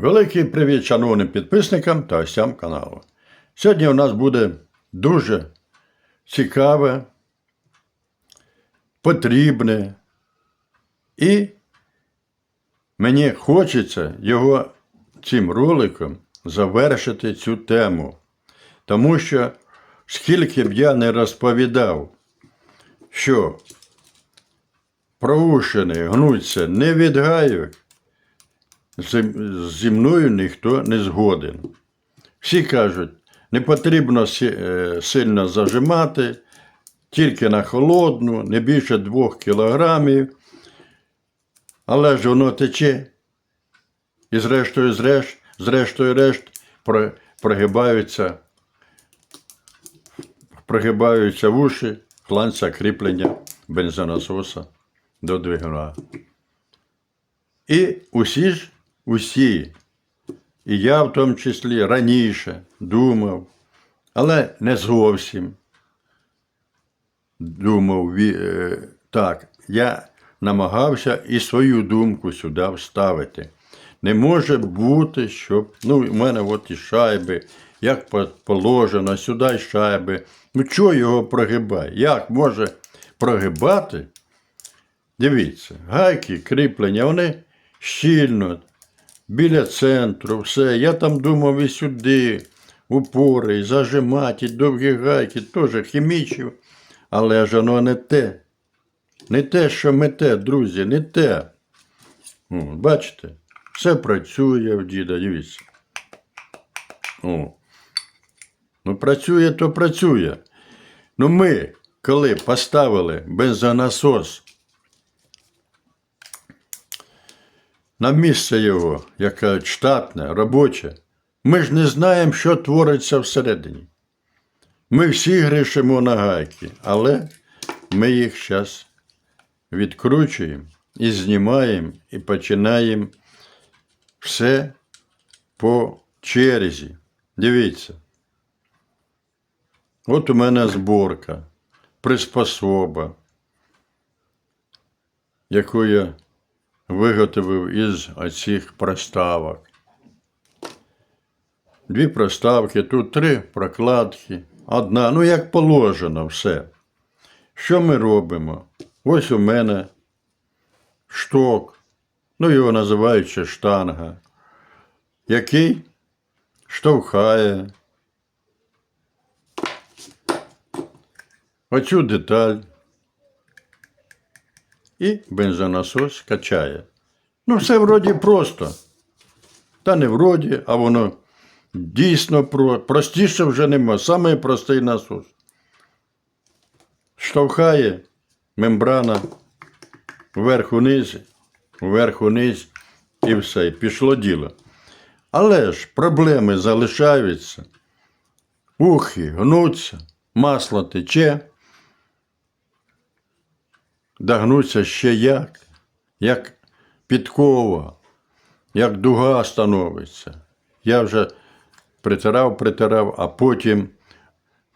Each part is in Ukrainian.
Великий привіт шановним підписникам та гостям каналу. Сьогодні у нас буде дуже цікаве, потрібне і мені хочеться його цим роликом завершити цю тему. Тому що скільки б я не розповідав, що проушини гнуться не від гайок, зі мною ніхто не згоден. Всі кажуть, не потрібно е, сильно зажимати, тільки на холодну, не більше двох кілограмів. Але ж воно тече. І зрештою, зрешт, зрештою решт про- прогибаються, прогибаються вуші, фланця кріплення бензонасоса до двигуна. І усі ж, усі, і я в тому числі раніше думав, але не зовсім думав е, так. Я намагався і свою думку сюди вставити. Не може бути, щоб. Ну, у мене от і шайби, як положено, сюди шайби. Ну, чого його прогибає? Як може прогибати? Дивіться, гайки, кріплення, вони щільно, біля центру, все. Я там думав і сюди, упори, і зажимати, і довгі гайки, теж хімічні. Але ж воно не те. Не те, що мете, друзі, не те. О, бачите, все працює в діда, дивіться. О. Ну, працює, то працює. Ну ми, коли поставили бензонасос на місце його, яке штатне, робоче, ми ж не знаємо, що твориться всередині. Ми всі грішимо на гайки, але ми їх зараз відкручуємо і знімаємо, і починаємо все по черзі. Дивіться. От у мене зборка, приспособа, яку я виготовив із оцих проставок. Дві проставки, тут три прокладки, одна, ну як положено все. Що ми робимо? Ось у мене шток, ну його називають ще штанга, який штовхає оцю деталь і бензонасос качає. Ну, все вроді просто. Та не вроді, а воно дійсно про... простіше вже нема. Саме простий насос. Штовхає мембрана вверх-униз, вверх-униз і все, і пішло діло. Але ж проблеми залишаються. Ухи гнуться, масло тече. Догнуться ще як, як підкова, як дуга становиться. Я вже притирав, притирав, а потім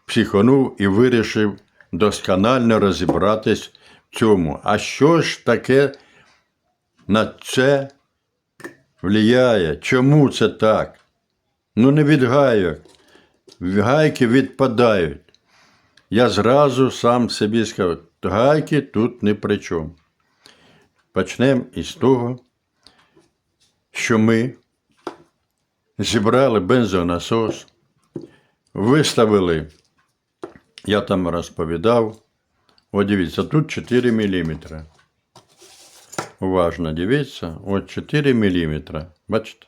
психонув і вирішив досконально розібратись в цьому. А що ж таке на це впливає? Чому це так? Ну, не від гайок. Гайки відпадають. Я зразу сам собі сказав, гайки тут не при чому. Почнемо із того, що ми зібрали бензонасос, виставили, я там розповідав, о, дивіться, тут 4 мм. Уважно дивіться, от 4 мм. Бачите?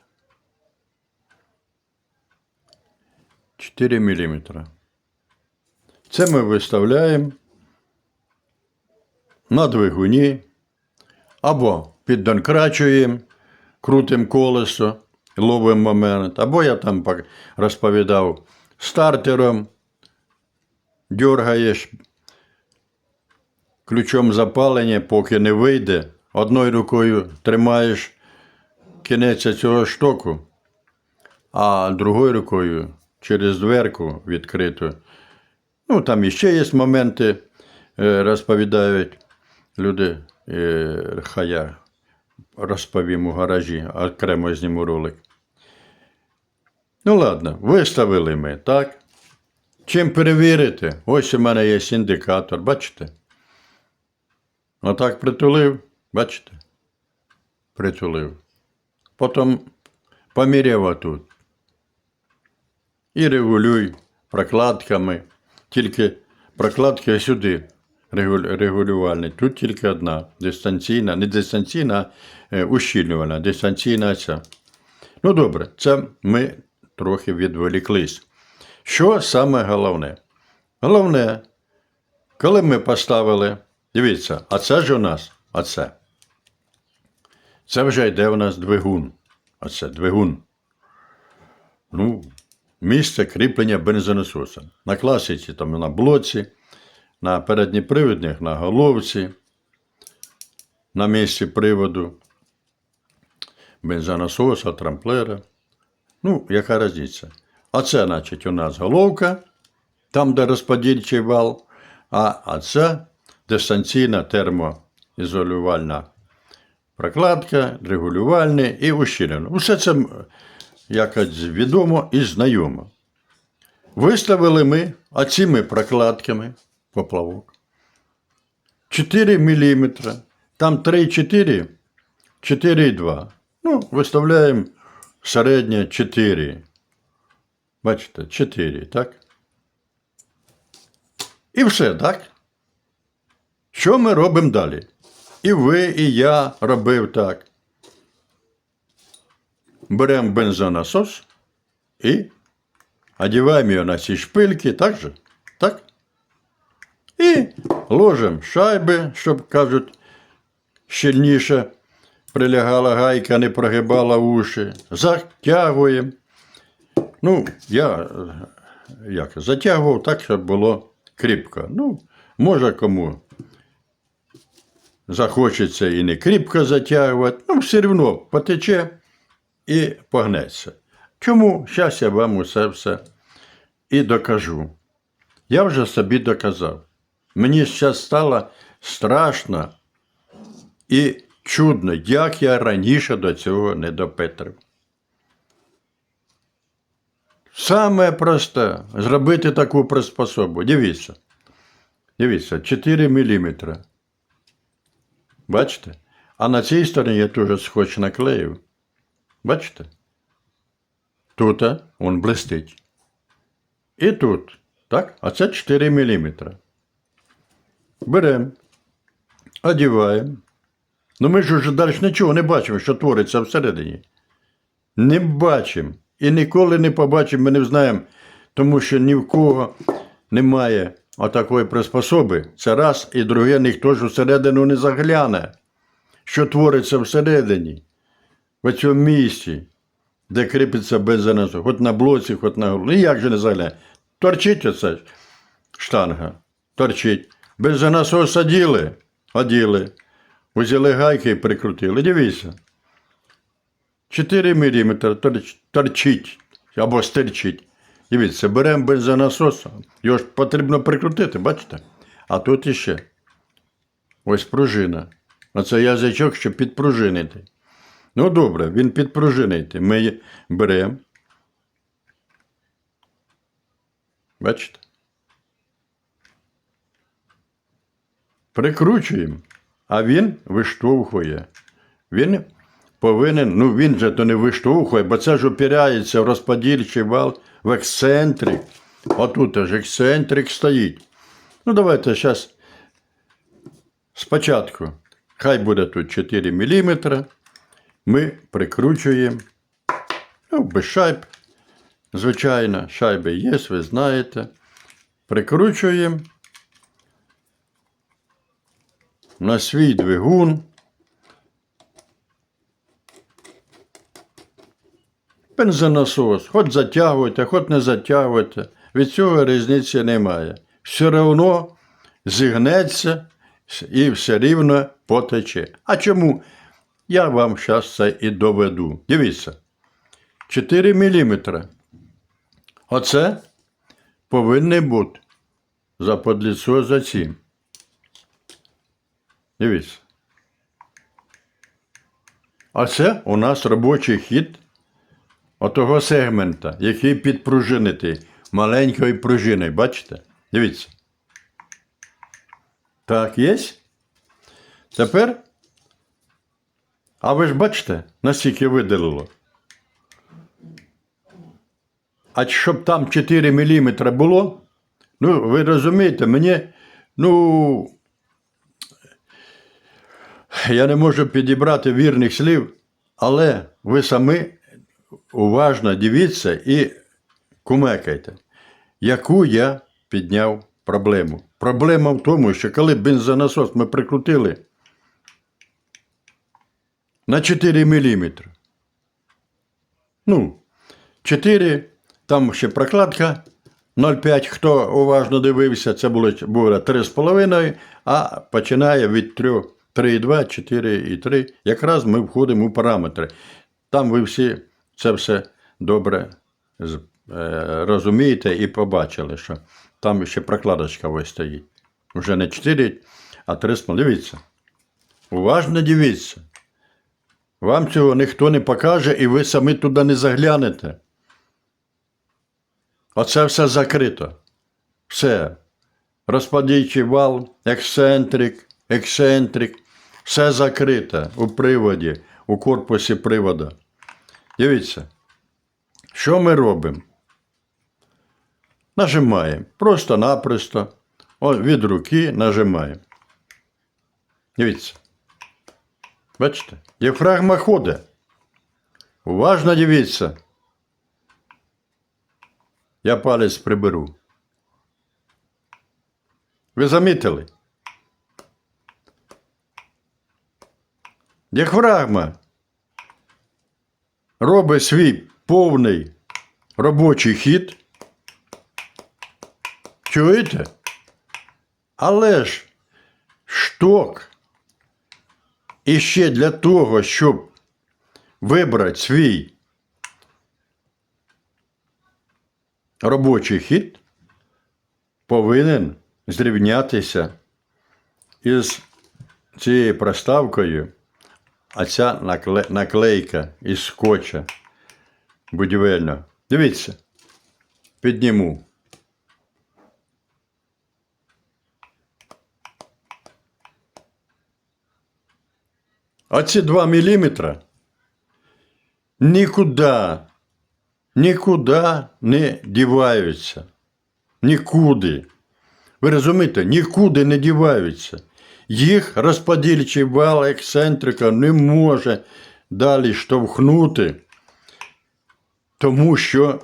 4 мм. Це ми виставляємо на двигуні або піддонкрачуємо, крутимо колесо, ловимо момент, або я там розповідав стартером, дергаєш ключом запалення, поки не вийде, одною рукою тримаєш кінець цього штоку, а другою рукою через дверку відкриту. Ну, там іще є моменти, е, розповідають люди, е, хай я розповім у гаражі, окремо зніму ролик. Ну ладно, виставили ми, так? Чим перевірити? Ось у мене є індикатор, бачите? Отак притулив, бачите? Притулив. Потім поміряв отут. І регулюй прокладками. Тільки прокладки сюди регулювальні. Тут тільки одна. Дистанційна, не дистанційна, а е, ущільнювальна, дистанційна ця. Ну добре, це ми трохи відволіклись. Що саме головне? Головне, коли ми поставили, дивіться, а це ж у нас, оце. Це вже йде у нас двигун. Оце двигун. Ну, місце кріплення бензонасоса. На класиці, там на блоці, на передніпривідних, на головці, на місці приводу бензонасоса, трамплера. Ну, яка різниця? А це, значить, у нас головка, там, де розподільчий вал, а, а це дистанційна термоізолювальна прокладка, регулювальне і ущільнено. Усе це якось відомо і знайомо. Виставили ми оціми прокладками поплавок. 4 мм. Там 3,4, 4,2. Ну, виставляємо середнє 4. Бачите, 4, так? І все, так? Що ми робимо далі? І ви, і я робив так. Беремо бензонасос і одіваємо його на ці шпильки, так же? І ложимо шайби, щоб кажуть, щільніше прилягала гайка, не прогибала уші. Затягуємо. Ну, я як, затягував так, щоб було кріпко. Ну, може кому захочеться і не кріпко затягувати, ну, все одно потече і погнеться. Чому? Зараз я вам усе все і докажу. Я вже собі доказав. Мені зараз стало страшно і чудно, як я раніше до цього не допетрив. Саме просте зробити таку приспособу. Дивіться. Дивіться, 4 мм. Бачите? А на цій стороні я теж скотч наклеїв. Бачите? Тут він блистить. І тут. Так? А це 4 мм. Беремо, одіваємо. Ну ми ж вже далі нічого не бачимо, що твориться всередині. Не бачимо. І ніколи не побачимо, ми не знаємо, тому що ні в кого немає отакої приспособи. Це раз, і друге, ніхто ж всередину не загляне, що твориться всередині, в цьому місці, де кріпиться бензонасос, хоч на блоці, хоч на голові. І як же не загляне? Торчить оце штанга, торчить. Бензонасос оділи, оділи. Взяли гайки і прикрутили. Дивіться. 4 мм торчить або стерчить. Дивіться, беремо бензонасос, його ж потрібно прикрутити, бачите? А тут іще. Ось пружина. Оце язичок, щоб підпружинити. Ну, добре, він підпружинити. Ми беремо. Бачите? Прикручуємо, а він виштовхує. Він повинен, ну він же то не виштовхує, бо це ж опирається в розподільчий вал в ексцентрик. Отут ж ексцентрик стоїть. Ну, давайте зараз спочатку. Хай буде тут 4 мм. Ми прикручуємо. Ну, без шайб. Звичайно, шайби є, ви знаєте. Прикручуємо на свій двигун. Бензонасос, хоч затягуйте, хоч не затягуйте. Від цього різниці немає. Все одно зігнеться і все рівно потече. А чому? Я вам зараз це і доведу. Дивіться. 4 мм. Оце повинні бути за подліцо за цим. Дивіться. А це у нас робочий хід отого сегмента, який підпружинитий маленькою пружиною. Бачите? Дивіться. Так, є? Тепер. А ви ж бачите, наскільки видалило? А щоб там 4 мм було, ну, ви розумієте, мені, ну, я не можу підібрати вірних слів, але ви самі уважно дивіться і кумекайте, яку я підняв проблему. Проблема в тому, що коли бензонасос ми прикрутили на 4 мм. Ну, 4, там ще прокладка 0,5. Хто уважно дивився, це було, було 3,5, а починає від 3, 3,2, 4,3. Якраз ми входимо у параметри. Там ви всі це все добре е, розумієте і побачили, що там ще прокладочка ось стоїть. Вже не 4, а 3,5. Дивіться. Уважно дивіться. Вам цього ніхто не покаже, і ви самі туди не заглянете. Оце все закрито. Все. Розподійчий вал, ексцентрик, ексцентрик. Все закрите у приводі, у корпусі привода. Дивіться, що ми робимо? Нажимаємо. Просто-напросто. Від руки нажимаємо. Дивіться. Бачите? Діафрагма ходить. Уважно дивіться. Я палець приберу. Ви замітили? Діафрагма робить свій повний робочий хід. Чуєте? Але ж шток і ще для того, щоб вибрати свій робочий хід, повинен зрівнятися із цією проставкою, а ця наклейка із скотча будівельного. Дивіться, підніму. Оці 2 міліметра нікуди, нікуди не діваються. Нікуди. Ви розумієте, нікуди не діваються. Їх розподільчий вал ексцентрика не може далі штовхнути, тому що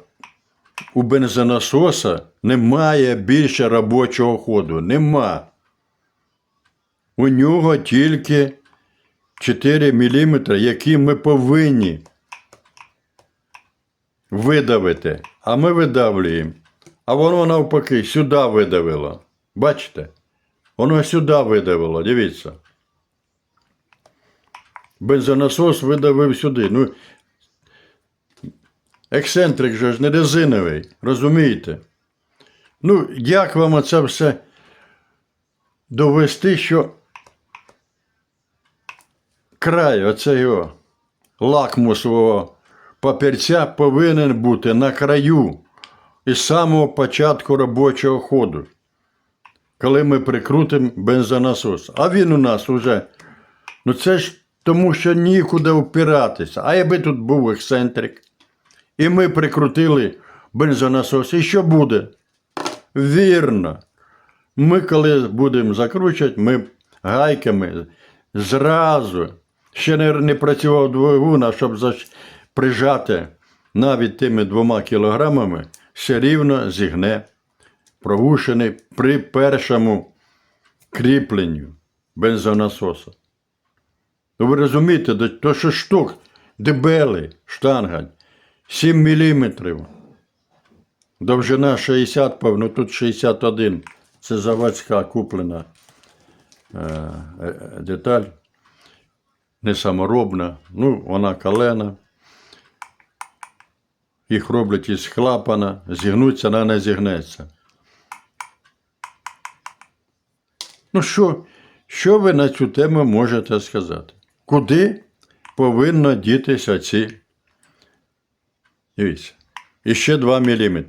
у бензонасоса немає більше робочого ходу. Нема. У нього тільки 4 мм, які ми повинні видавити. А ми видавлюємо. А воно навпаки сюди видавило. Бачите? Воно сюди видавило, дивіться. Бензонасос видавив сюди. Ну, ексцентрик же ж не резиновий, розумієте? Ну, як вам оце все довести, що край оцього лакмусового папірця повинен бути на краю із самого початку робочого ходу, коли ми прикрутимо бензонасос. А він у нас уже, ну це ж тому, що нікуди впиратися. А якби тут був ексцентрик, і ми прикрутили бензонасос, і що буде? Вірно. Ми, коли будемо закручувати, ми гайками зразу ще не, не працював двигун, а щоб заш... прижати навіть тими двома кілограмами, все рівно зігне прогушений при першому кріпленню бензонасоса. Ну, ви розумієте, то що штук дебелий штанга 7 мм. Довжина 60, певно, тут 61. Це заводська куплена е, е, деталь. Не саморобна. Ну, вона калена. Їх роблять із клапана, зігнуться, вона не зігнеться. Ну що, що ви на цю тему можете сказати? Куди повинно дітися ці Дивіться. І ще 2 мм.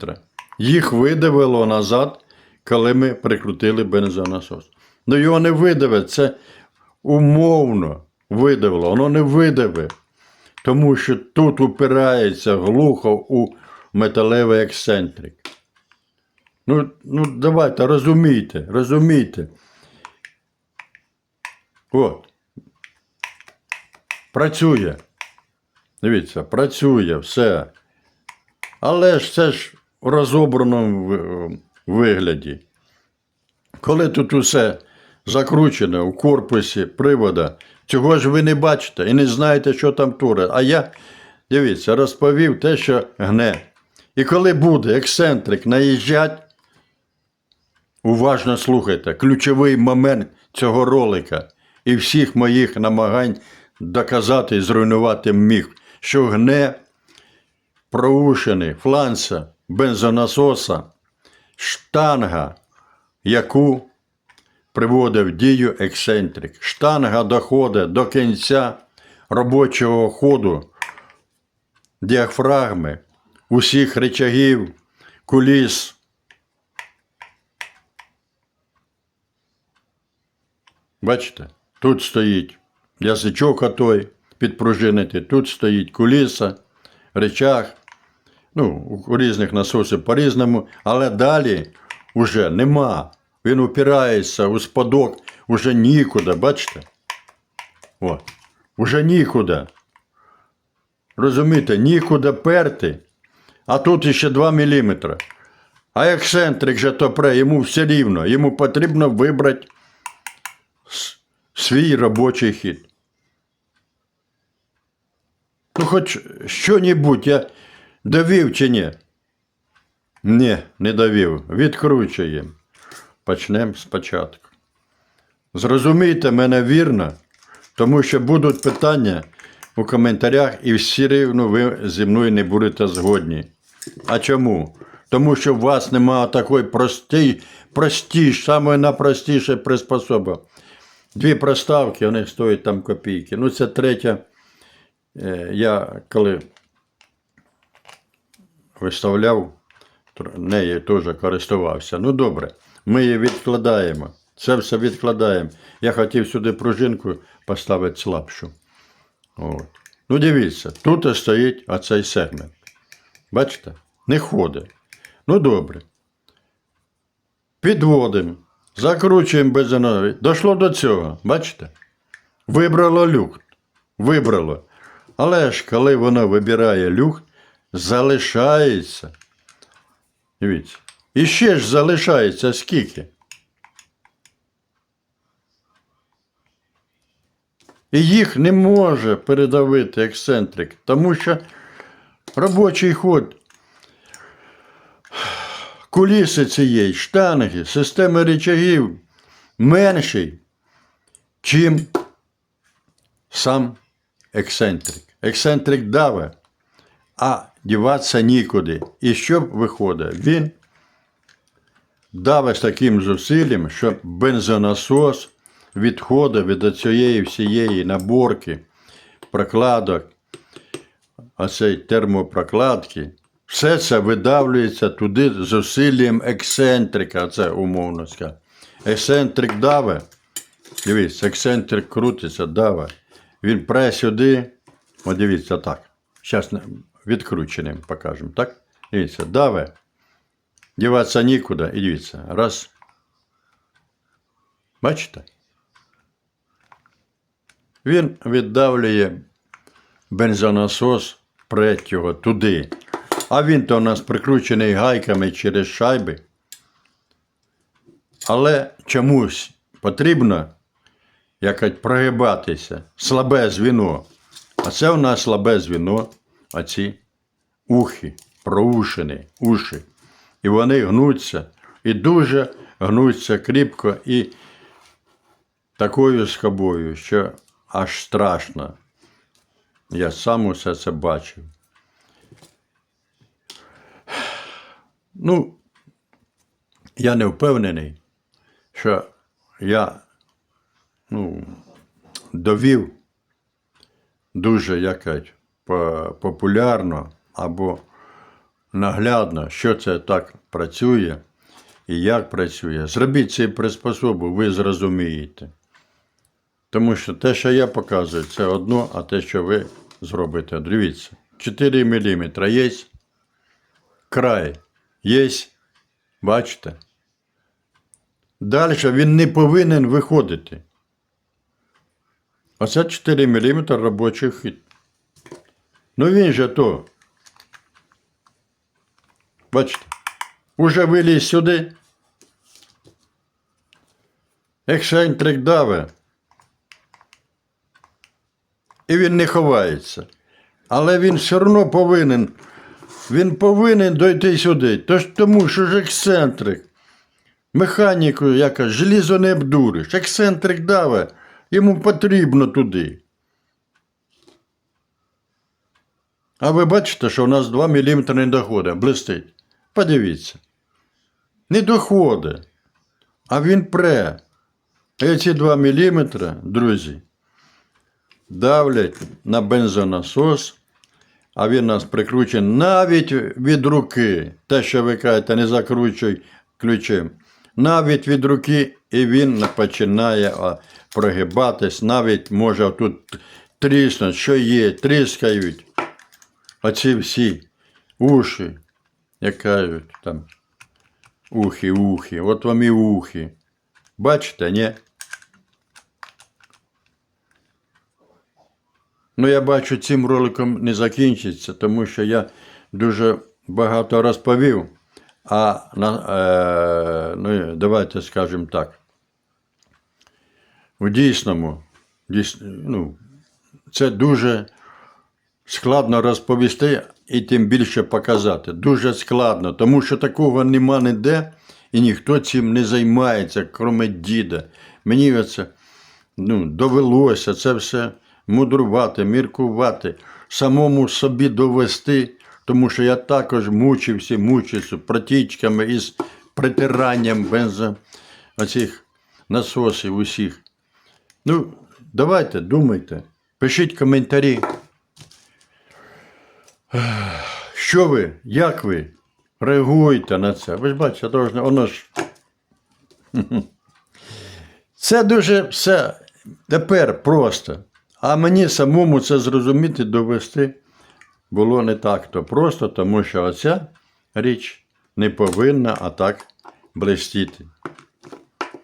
Їх видавило назад, коли ми прикрутили бензонасос. Ну його не видавить, це умовно видавило, воно не видаве. Тому що тут упирається глухо у металевий ексцентрик. Ну, ну давайте, розумійте, розумійте. От. Працює. Дивіться, працює все. Але ж це ж у розобраному вигляді. Коли тут усе закручене у корпусі привода, цього ж ви не бачите і не знаєте, що там туре. А я, дивіться, розповів те, що гне. І коли буде ексцентрик наїжджать, уважно слухайте, ключовий момент цього ролика і всіх моїх намагань доказати і зруйнувати міг, що гне проушини, фланса, бензонасоса, штанга, яку приводив дію ексцентрик. Штанга доходить до кінця робочого ходу діафрагми, усіх речагів, куліс. Бачите, тут стоїть язичок отой підпружинити, тут стоїть куліса, речах. Ну, у різних насосів по-різному, але далі вже нема. Він упирається у спадок, уже нікуди, бачите? От. Уже нікуди. Розумієте, нікуди перти, а тут іще 2 мм. А ексцентрик же то пре, йому все рівно, йому потрібно вибрати свій робочий хід. Ну, хоч що-небудь я давив чи ні? Ні, не давив. Відкручуємо. Почнемо спочатку. Зрозумійте мене вірно, тому що будуть питання у коментарях, і всі рівно ви зі мною не будете згодні. А чому? Тому що у вас немає такої простій, простіш, саме найпростіше приспособа. Дві проставки, вони стоять там копійки. Ну, це третя. Е, Я коли виставляв, нею теж користувався. Ну добре, ми її відкладаємо. Це все відкладаємо. Я хотів сюди пружинку поставити слабшу. От. Ну, дивіться, тут стоїть оцей сегмент. Бачите? Не ходить. Ну добре. Підводимо, закручуємо безонові. Дошло до цього, бачите? Вибрало люк. Вибрало. Але ж коли воно вибирає люк, залишається. Дивіться. І ще ж залишається скільки? І їх не може передавити ексцентрик, тому що робочий ход куліси цієї, штанги, системи речагів менший, чим сам ексцентрик. Ексцентрик даве, а діватися нікуди. І що виходить? Він даве з таким зусиллям, що бензонасос відходить від цієї всієї наборки, прокладок, оцей термопрокладки. Все це видавлюється туди зусиллям ексцентрика, це умовно сказати. Ексцентрик даве. Дивіться, ексцентрик крутиться, даве. Він пре сюди. От дивіться так. Зараз відкрученим покажемо, так? Дивіться, даве. Діватися нікуди. І дивіться. Раз. Бачите? Він віддавлює бензонасос третього туди. А він то у нас прикручений гайками через шайби. Але чомусь потрібно якось прогибатися. Слабе звіно. А це у нас слабе звіно, а ці ухи, проушини, уші. І вони гнуться. І дуже гнуться кріпко і такою скобою, що аж страшно. Я сам усе це бачив. Ну, я не впевнений, що я ну, довів дуже якось по- популярно або наглядно, що це так працює і як працює. Зробіть цей приспособу, ви зрозумієте. Тому що те, що я показую, це одно, а те, що ви зробите, дивіться. 4 мм є. Край є. Бачите? Далі він не повинен виходити. Оце 4 мм робочий хід. Ну він же то. Бачите, уже виліз сюди. Ексцентрик даве. І він не ховається. Але він все одно повинен. Він повинен дойти сюди. Тож тому, що ж ексцентрик. Механіку якось желізо не обдуриш. Ексцентрик даве. Йому потрібно туди. А ви бачите, що у нас 2 мм не доходить, блистить. Подивіться. Не доходить. А він пре. Ці 2 мм, друзі, давлять на бензонасос, а він нас прикручений навіть від руки. Те, що ви кажете, не закручуй ключем. Навіть від руки, і він починає прогибатись, навіть може тут тріснути, що є, тріскають. Оці всі уші, як кажуть, там, ухи, ухи, от вам і ухи. Бачите, ні? Ну, я бачу, цим роликом не закінчиться, тому що я дуже багато розповів. А е, ну, давайте скажемо так. У дійсному, дійс, ну, це дуже складно розповісти і тим більше показати. Дуже складно, тому що такого нема ніде, і ніхто цим не займається, крім діда. Мені це ну, довелося це все мудрувати, міркувати, самому собі довести, тому що я також мучився, мучився протічками із притиранням бензо оцих насосів усіх. Ну, давайте, думайте, пишіть коментарі. Що ви, як ви реагуєте на це? Ви ж бачите, воно ж. Це дуже все тепер просто. А мені самому це зрозуміти, довести було не так то просто, тому що оця річ не повинна а так блистіти.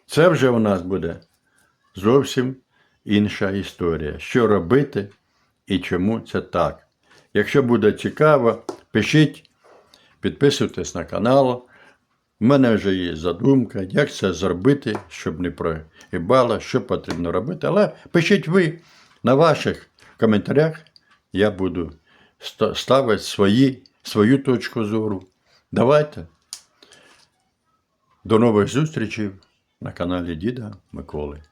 Це вже у нас буде зовсім інша історія. Що робити і чому це так. Якщо буде цікаво, пишіть, підписуйтесь на канал. У мене вже є задумка, як це зробити, щоб не прогибало, що потрібно робити. Але пишіть ви на ваших коментарях, я буду ста- ставити свої, свою точку зору. Давайте. До нових зустрічей на каналі Діда Миколи.